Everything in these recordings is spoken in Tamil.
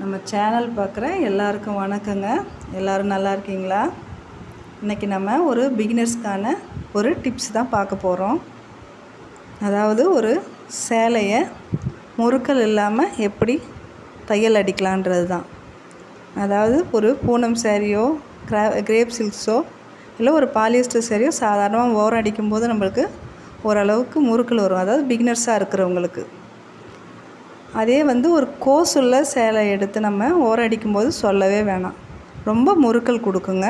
நம்ம சேனல் பார்க்குற எல்லாருக்கும் வணக்கங்க. எல்லோரும் நல்லா இருக்கீங்களா? இன்றைக்கி நம்ம ஒரு பிகினர்ஸ்க்கான ஒரு டிப்ஸ் தான் பார்க்க போகிறோம் அதாவது ஒரு சேலையை முறுக்கல் இல்லாமல் எப்படி தையல் அடிக்கலான்றது தான். அதாவது ஒரு பூனம் சேரீயோ கிரா கிரேப் சில்க்ஸோ இல்லை ஒரு பாலியஸ்டர் சேரீயோ சாதாரணமாக ஓரம் அடிக்கும்போது நம்மளுக்கு ஓரளவுக்கு முறுக்கல் வரும். அதாவது பிகினர்ஸாக இருக்கிறவங்களுக்கு. அதே வந்து ஒரு கோசுள்ள சேலை எடுத்து நம்ம ஓரம் அடிக்கும்போது சொல்லவே வேணாம். ரொம்ப முறுக்கல் கொடுக்குங்க.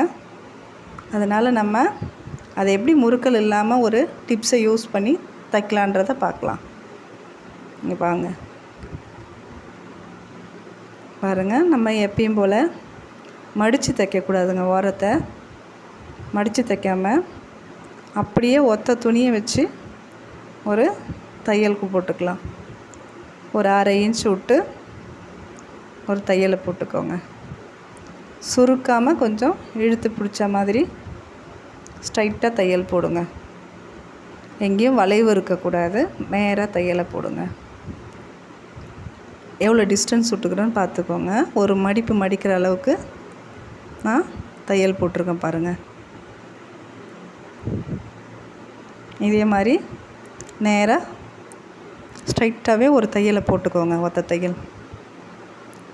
அதனால் நம்ம அதை எப்படி முறுக்கல் இல்லாமல் ஒரு டிப்ஸை யூஸ் பண்ணி தைக்கலான்றதை பார்க்கலாம். இங்கே பாருங்க. பாருங்கள் நம்ம எப்பயும் போல் மடித்து தைக்கக்கூடாதுங்க ஓரத்தை. மடித்து தைக்காமல் அப்படியே ஒத்த துணியை வச்சு ஒரு தையலுக்கு போட்டுக்கலாம். ஒரு அரை இன்ச் விட்டு ஒரு தையலை போட்டுக்கோங்க. சுருக்காமல் கொஞ்சம் இழுத்து பிடிச்ச மாதிரி ஸ்ட்ரைட்டாக தையல் போடுங்க. எங்கேயும் வளைவு இருக்கக்கூடாது நேராக தையலை போடுங்க. எவ்வளோ டிஸ்டன்ஸ் விட்டுக்கிறோன்னு பார்த்துக்கோங்க. ஒரு மடிப்பு மடிக்கிற அளவுக்கு நான் தையல் போட்டிருக்கேன் பாருங்கள் இதே மாதிரி நேராக ஸ்ட்ரைட்டாகவே ஒரு தையலை போட்டுக்கோங்க ஒத்த தையல்.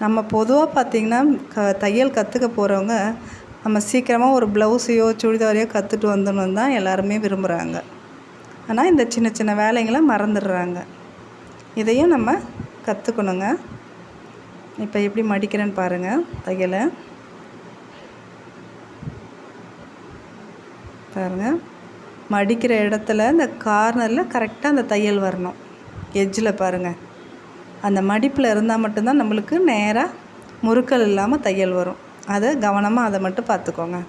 நம்ம பொதுவாக பார்த்திங்கன்னா க தையல் கற்றுக்க போகிறவங்க நம்ம சீக்கிரமாக ஒரு ப்ளவுஸையோ சுடிதாரையோ கற்றுட்டு வந்துடணும் தான் எல்லாருமே விரும்புகிறாங்க ஆனால் இந்த சின்ன சின்ன வேலைங்களை மறந்துடுறாங்க. இதையும் நம்ம கற்றுக்கணுங்க. இப்போ எப்படி மடிக்கிறேன்னு பாருங்கள் தையலை. பாருங்கள் மடிக்கிற இடத்துல இந்த கார்னரில் கரெக்டாக அந்த தையல் வரணும். எஜ்ஜில் பாருங்கள் அந்த மடிப்பில் இருந்தால் மட்டும்தான் நம்மளுக்கு நேராக முறுக்கல் இல்லாமல் தையல் வரும். அதை கவனமாக அதை மட்டும் பார்த்துக்கோங்க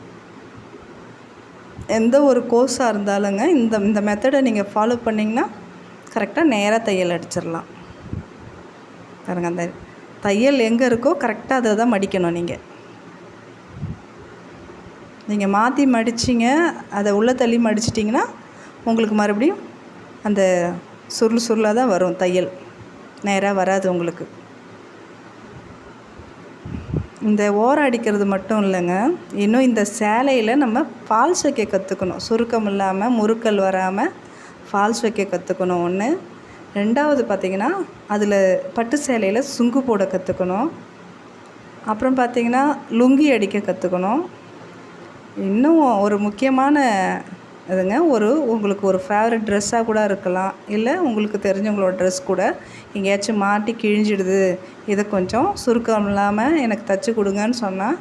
எந்த ஒரு கோர்ஸாக இருந்தாலுங்க இந்த இந்த மெத்தடை நீங்கள் ஃபாலோ பண்ணிங்கன்னா கரெக்டாக நேராக தையல் அடிச்சிடலாம். பாருங்கள் அந்த தையல் எங்கே இருக்கோ கரெக்டாக அதை தான் மடிக்கணும் நீங்கள் நீங்கள் மாற்றி மடிச்சிங்க அதை உள்ளே தள்ளி மடிச்சிட்டிங்கன்னா உங்களுக்கு மறுபடியும் அந்த சுருள் சுருளாக தான் வரும் தையல். நேராக வராது உங்களுக்கு. இந்த ஓரம் அடிக்கிறது மட்டும் இல்லைங்க. இன்னும் இந்த சேலையில் நம்ம ஃபால்ஸ் வைக்க கற்றுக்கணும் சுருக்கம் இல்லாமல் முறுக்கல் வராமல் ஃபால்ஸ் வைக்க கற்றுக்கணும் ஒன்று ரெண்டாவது பார்த்திங்கன்னா அதில் பட்டு சேலையில் சுங்கு போட கற்றுக்கணும் அப்புறம் பார்த்திங்கன்னா லுங்கி அடிக்க கற்றுக்கணும் இன்னும் ஒரு முக்கியமான அதுங்க ஒரு உங்களுக்கு ஒரு ஃபேவரட் ட்ரெஸ்ஸாக கூட இருக்கலாம். இல்லை உங்களுக்கு தெரிஞ்சவங்களோட ட்ரெஸ் கூட எங்கேயாச்சும் மாட்டி கிழிஞ்சிடுது. இதை கொஞ்சம் சுருக்கம் இல்லாமல் எனக்கு தைச்சி கொடுங்கன்னு சொன்னால்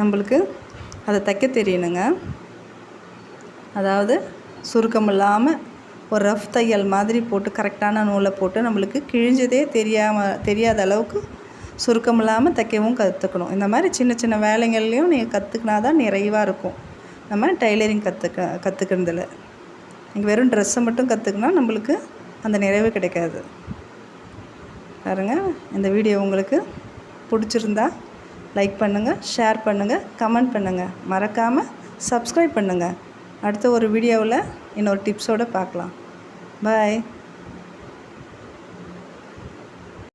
நம்மளுக்கு அதை தைக்க தெரியணுங்க. அதாவது சுருக்கம் இல்லாமல் ஒரு ரஃப் தையல் மாதிரி போட்டு கரெக்டான நூலை போட்டு நம்மளுக்கு கிழிஞ்சதே தெரியாமல் தெரியாத அளவுக்கு சுருக்கம் இல்லாமல் தைக்கவும் கற்றுக்கணும் இந்த மாதிரி சின்ன சின்ன வேலைகள்லையும் நீங்கள் கற்றுக்கினா தான் நிறைவாக இருக்கும். நம்ம டைலரிங் கற்றுக்க கற்றுக்கிறதுல நீங்கள் வெறும் ட்ரெஸ்ஸை மட்டும் கற்றுக்கினா நம்மளுக்கு அந்த நிறைவு கிடைக்காது. பாருங்கள் இந்த வீடியோ உங்களுக்கு பிடிச்சிருந்தா லைக் பண்ணுங்கள் ஷேர் பண்ணுங்கள் கமெண்ட் பண்ணுங்கள் மறக்காமல் சப்ஸ்கிரைப் பண்ணுங்கள் அடுத்த ஒரு வீடியோவில் இன்னொரு டிப்ஸோடு பார்க்கலாம். பாய்